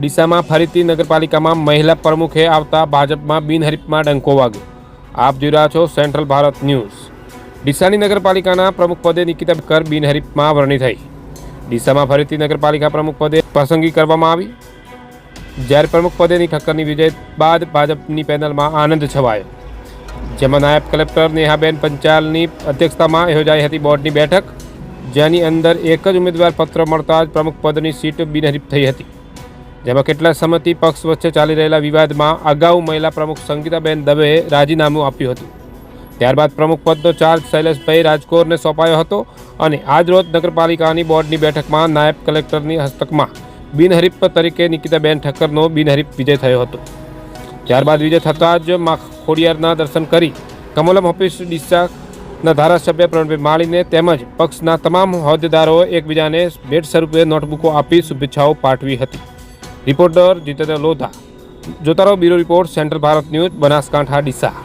ડીસામાં ફરીથી નગરપાલિકામાં મહિલા પ્રમુખે આવતા ભાજપમાં બિનહરીફમાં ડંકો વાગ્યો. આપ જોઈ રહ્યા છો સેન્ટ્રલ ભારત ન્યૂઝ. ડીસાની નગરપાલિકાના પ્રમુખ પદે નિકિતા કર બિનહરીફમાં વરણી થઈ. ડીસામાં ફરીથી નગરપાલિકા પ્રમુખ પદે પસંદગી કરવામાં આવી. જ્યારે પ્રમુખ પદેની ઠક્કરની વિજય બાદ ભાજપની પેનલમાં આનંદ છવાયો. જેમાં નાયબ કલેક્ટર નેહાબેન પંચાલની અધ્યક્ષતામાં યોજાઈ હતી બોર્ડની બેઠક, જેની અંદર એક જ ઉમેદવાર પત્ર મળતા જ પ્રમુખ પદની સીટ બિનહરીફ થઈ હતી. જેમાં કેટલાક સમયથી પક્ષ વચ્ચે ચાલી રહેલા વિવાદમાં અગાઉ મહિલા પ્રમુખ સંગીતાબેન દવેએ રાજીનામું આપ્યું હતું. ત્યારબાદ પ્રમુખ પદનો ચાર્જ શૈલેષભાઈ રાજકોરને સોંપાયો હતો અને આજરોજ નગરપાલિકાની બોર્ડની બેઠકમાં નાયબ કલેક્ટરની હસ્તકમાં બિનહરીફ તરીકે નિકિતાબેન ઠક્કરનો બિનહરીફ વિજય થયો હતો. ત્યારબાદ વિજય થતાં જ મા ખોડિયારના દર્શન કરી કમલમ ઓફિસ ડીસાના ધારાસભ્ય પ્રવીણભાઈ માળીને તેમજ પક્ષના તમામ હોદ્દેદારોએ એકબીજાને ભેટ સ્વરૂપે નોટબુકો આપી શુભેચ્છાઓ પાઠવી હતી. રિપોર્ટર જીતેન્દ્ર લોધા. જોતા રહો bureau report central Bharat news Banaskantha Deesa.